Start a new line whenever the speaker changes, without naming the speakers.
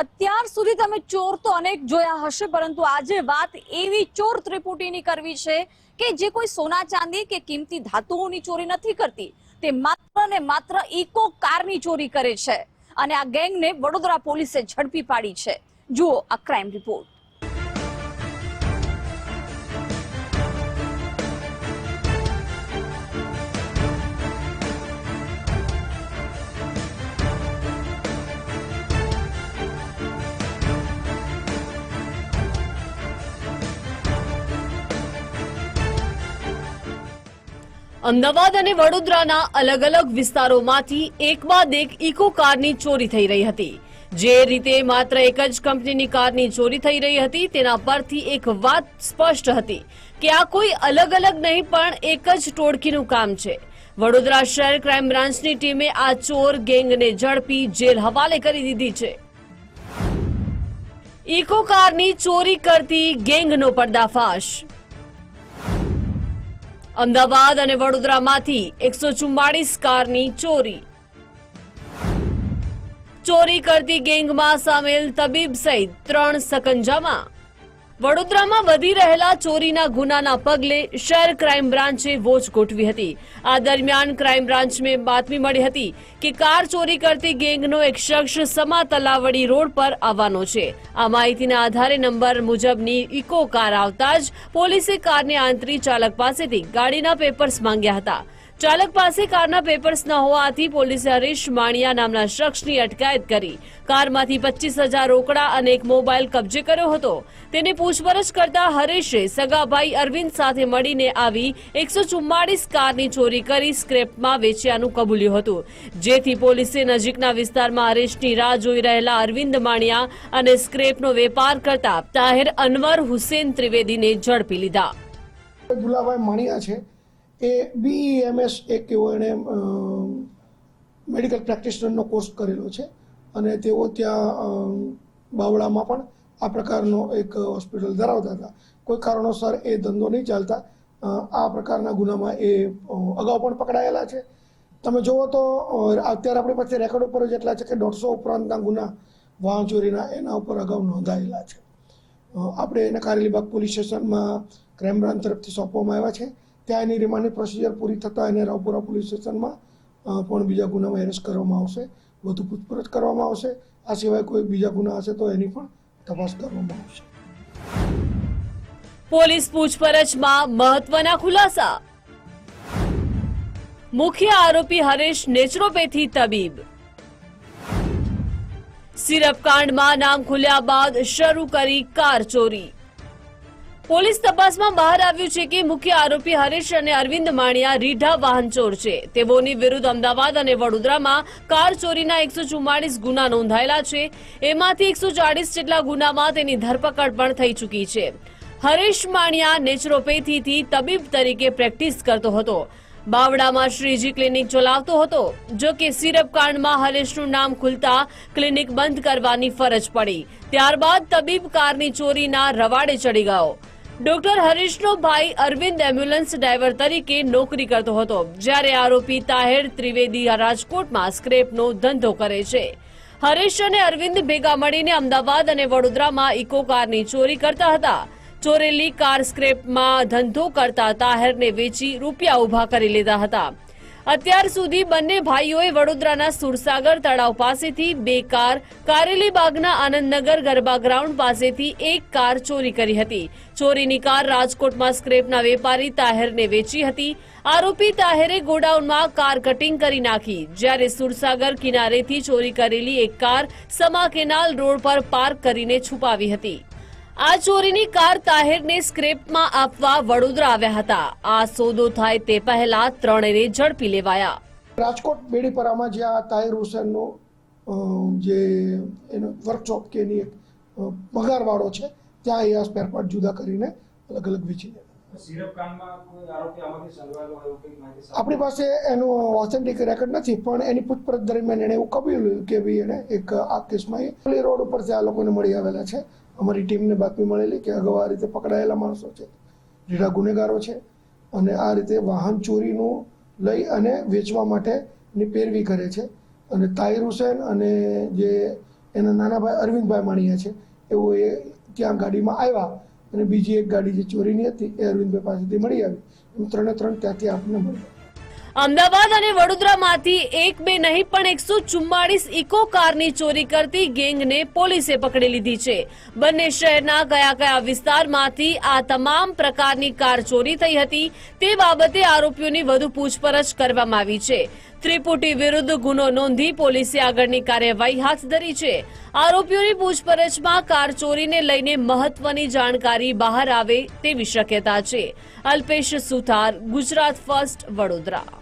અત્યાર સુધી તમે ચોર તો અનેક જોયા હશે, પરંતુ આજે વાત એવી ચોર ત્રિપુટીની કરવી છે કે જે કોઈ સોના ચાંદી કે કિંમતી ધાતુઓની ચોરી નથી કરતી. તે માત્ર ને માત્ર ઇકો કારની ચોરી કરે છે. અને આ ગેંગને વડોદરા પોલીસે ઝડપી પાડી છે. જુઓ આ ક્રાઇમ રિપોર્ટ.
અમદાવાદ અને વડોદરાના અલગ અલગ વિસ્તારોમાંથી એક બાદ એક ઇકો કારની ચોરી થઈ રહી હતી. જે રીતે માત્ર એક જ કંપનીની કારની ચોરી થઈ રહી હતી, તેના પરથી એક વાત સ્પષ્ટ હતી કે આ કોઈ અલગ અલગ નહીં, પણ એક જ ટોળકીનું કામ છે. વડોદરા શહેર ક્રાઇમ બ્રાન્ચની ટીમે આ ચોર ગેંગને ઝડપી જેલ હવાલે કરી દીધી છે. ઇકો કારની ચોરી કરતી ગેંગનો પર્દાફાશ. અમદાવાદ અને વડોદરામાંથી એકસો ચુમ્માળીસ કારની ચોરી. ચોરી કરતી ગેંગમાં સામેલ તબીબ સહિત ત્રણ સકંજામાં વડોદરામાં વધી રહેલા ચોરીના ગુનાના પગલે શહેર ક્રાઇમ બ્રાન્ચે વોચ ગોઠવી હતી. આ દરમિયાન ક્રાઇમ બ્રાન્ચને બાતમી મળી હતી કે કાર ચોરી કરતી ગેંગનો એક શખ્સ સમા તલાવડી રોડ પર આવવાનો છે. આ માહિતીના આધારે નંબર મુજબની ઇકો કાર આવતા જ પોલીસે કારને આંતરી ચાલક પાસેથી ગાડીના પેપર્સ માંગ્યા હતા. ચાલક પાસે કારના પેપર્સ ન હોવાથી પોલીસે હરીશ માણિયા નામના શખ્સની અટકાયત કરી. કારમાંથી પચીસ હજાર રોકડા અને એક મોબાઈલ કબજે કર્યો હતો. તેની પૂછપરછ કરતા હરીશે સગાભાઈ અરવિંદ સાથે મળીને આવી એકસો ચુમ્માળીસ કારની ચોરી કરી સ્ક્રેપમાં વેચ્યાનું કબૂલ્યું હતું. જેથી પોલીસે નજીકના વિસ્તારમાં હરીશની રાહ જોઈ રહેલા અરવિંદ માણિયા અને સ્ક્રેપનો વેપાર કરતા તાહિર અનવર હુસેન ત્રિવેદીને ઝડપી લીધા.
છે. એ બીઈએમએસ એક એવો એણે મેડિકલ પ્રેક્ટિશનરનો કોર્સ કરેલો છે. અને તેઓ ત્યાં બાવળામાં પણ આ પ્રકારનો એક હોસ્પિટલ ધરાવતા હતા. કોઈ કારણોસર એ ધંધો નહીં ચાલતા. આ પ્રકારના ગુનામાં એ અગાઉ પણ પકડાયેલા છે. તમે જુઓ તો અત્યારે આપણી પાસે રેકોર્ડ ઉપર જ એટલા છે કે દોઢસો ઉપરાંતના ગુના, વાહન ચોરીના એના ઉપર અગાઉ નોંધાયેલા છે. આપણે એને કારેલીબાગ પોલીસ સ્ટેશનમાં ક્રાઇમ બ્રાન્ચ તરફથી સોંપવામાં આવ્યા છે. ત્યાં એની રિમાન્ડની પ્રોસિજર પૂરી થતાં એને રાવપુરા પોલીસ સ્ટેશનમાં પણ બીજા ગુનામાં એરેસ્ટ કરવામાં આવશે. વધુ પૂછપરછ કરવામાં આવશે. આ સિવાય કોઈ બીજા ગુના હશે તો એની પણ તપાસ કરવામાં આવશે.
પોલીસ પૂછપરછમાં મહત્વના ખુલાસા. મુખ્ય આરોપી હરેશ નેચરોપેથી તબીબ. સિરપ કાંડમાં નામ ખુલ્યા બાદ શરૂ કરી કાર ચોરી. પોલીસ તપાસમાં બહાર આવ્યું છે કે મુખ્ય આરોપી હરેશ અને અરવિંદ માણિયા રીઢા વાહન ચોર છે. તેઓની વિરુદ્ધ અમદાવાદ અને વડોદરામાં કાર ચોરીના એકસો ચુમ્માળીસ ગુના નોંધાયેલા છે. એમાંથી એકસો ચાળીસ જેટલા ગુનામાં તેની ધરપકડ પણ થઈ ચૂકી છે. હરેશ માણિયા નેચરોપેથીથી તબીબ તરીકે પ્રેક્ટિસ કરતો હતો. બાવડામાં શ્રીજી ક્લિનિક ચલાવતો હતો, જો કે સિરપ કાંડમાં હરેશનું નામ ખુલતા ક્લિનિક બંધ કરવાની ફરજ પડી. ત્યારબાદ તબીબ કારની ચોરીના રવાડે ચડી ગયો. ડોક્ટર હરીશનો ભાઈ અરવિંદ એમ્બ્યુલન્સ ડ્રાઈવર તરીકે નોકરી કરતો હતો, જ્યારે આરોપી તાહેર ત્રિવેદી રાજકોટમાં સ્ક્રેપનો ધંધો કરે છે. હરીશ અને અરવિંદ ભેગા મળીને અમદાવાદ અને વડોદરામાં ઇકો કારની ચોરી કરતા હતા. ચોરેલી કાર સ્ક્રેપમાં ધંધો કરતા તાહેરને વેચી રૂપિયા ઊભા કરી લીધા હતા. અત્યાર સુધી બંને ભાઈઓએ વડોદરાના સુરસાગર તળાવ પાસેથી બે કાર, કારેલી બાગના આનંદનગર ગરબા ગ્રાઉન્ડ પાસેથી એક કાર ચોરી કરી હતી. ચોરીની કાર રાજકોટમાં સ્ક્રેપના વેપારી તાહેરને વેચી હતી. આરોપી તાહેરે ગોડાઉનમાં કાર કટિંગ કરી નાખી. જ્યારે સુરસાગર કિનારેથી ચોરી કરેલી એક કાર સમા કેનાલ રોડ પર પાર્ક કરીને છુપાવી હતી. આ ચોરીની કાર તાહેરને સ્ક્રેપમાં આપવા વડોદરા આવ્યા હતા. આ સોદો થાય તે પહેલા ત્રણેયને ઝડપી લેવાયા.
રાજકોટ બેડીપરામાં જે આ તાહિર હુસેનનો જે એનો વર્કશોપ કે એની એક પગારવાળો છે, ત્યાં એ આ સ્પેર જુદા કરીને અલગ અલગ વેચી આપણી પાસે એનું ઓથેન્ટિક રેકોર્ડ નથી, પણ એની પૂછપરછ દરમિયાન એણે એવું કબૂલ્યું કે ભાઈ એને એક આ કેસમાં એ રોડ ઉપરથી આ લોકોને મળી આવેલા છે. અમારી ટીમને બાતમી મળેલી કે અગાઉ આ રીતે પકડાયેલા માણસો છે, રીઢા ગુનેગારો છે, અને આ રીતે વાહન ચોરીનું લઈ અને વેચવા માટેની પેરવી કરે છે. અને તાહિર હુસેન અને જે એના નાના ભાઈ અરવિંદભાઈ માણિયા છે એવો એ ત્યાં ગાડીમાં આવ્યા અને બીજી એક ગાડી જે ચોરીની હતી, એ અરવિંદભાઈ પાસેથી મળી આવી. એમ ત્રણે ત્રણ ત્યાંથી આપણને મળી
અમદાવાદ અને વડોદરામાંથી એક બે નહીં, પણ એકસો ચુમ્માળીસ ઇકો કારની ચોરી કરતી ગેંગને પોલીસે પકડી લીધી છે. બંને શહેરના કયા કયા વિસ્તારમાંથી આ તમામ પ્રકારની કાર ચોરી થઈ હતી, તે બાબતે આરોપીઓની વધુ પૂછપરછ કરવામાં આવી છે. ત્રિપુટી વિરુદ્ધ ગુનો નોંધી પોલીસે આગળની કાર્યવાહી હાથ ધરી છે. આરોપીઓની પૂછપરછમાં કાર ચોરીને લઈને મહત્વની જાણકારી બહાર આવે તેવી શક્યતા છે. અલ્પેશ સુથાર, ગુજરાત ફર્સ્ટ વડોદરા.